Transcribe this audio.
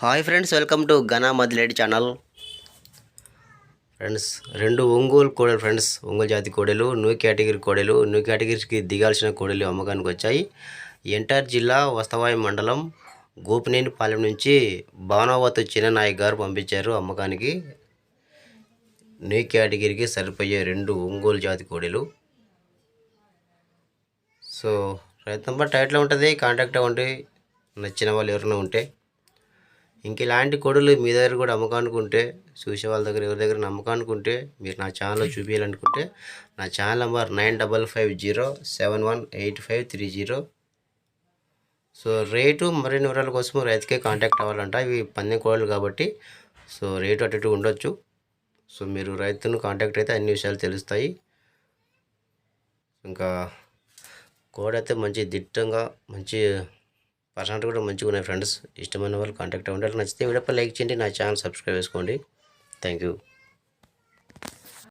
Hi friends welcome to ఘనా మదిలేడి channel. Friends రెండు ఒంగోలు కోడలు ఫ్రెండ్స్ ఒంగోలు జాతి కోడలు న్యూ కేటగిరీ కోడలు న్యూ కేటగిరీకి దిగాల్సిన కోడలు అమ్మకానికి వచ్చాయి. ఎన్టీఆర్ జిల్లా వస్తవాయి మండలం గోపినేనిపాలెం నుంచి భానువత్ చిన్ననాయక్ గారు పంపించారు అమ్మకానికి. న్యూ కేటగిరీకి సరిపోయే రెండు ఒంగోలు జాతి కోడలు. సో రైతు నెంబర్ టైట్లో ఉంటుంది కాంటాక్ట్ అవ్వండి. నచ్చిన వాళ్ళు ఎవరైనా ఉంటే. ఇంక ఇలాంటి కోడలు మీ దగ్గర కూడా అమ్మకానికి ఉంటే చూసే వాళ్ళ దగ్గర ఎవరి దగ్గర అమ్మకానికి ఉంటే మీరు నా ఛానల్లో చూపించాలనుకుంటే నా channel number nine double five zero seven one eight five three zero. So rate మరిన్ని వివరాల కోసం రైతుకే కాంటాక్ట్ అవ్వాలంట. ఇవి పందెం కోడలు కాబట్టి సో రేటు అటు ఇటు ఉండొచ్చు. సో మీరు రైతును కాంటాక్ట్ అయితే అన్ని విషయాలు తెలుస్తాయి. ఇంకా కోడైతే మంచి దిట్టంగా మంచి పర్సనల్ కూడా మంచిగా ఉన్నాయి ఫ్రెండ్స్ ఇష్టమైన వాళ్ళు కాంటాక్ట్ అవ్వండి. నచ్చితే వీడియోపై లైక్ చేయండి నా ఛానల్ సబ్స్క్రైబ్ చేసుకోండి. Thank you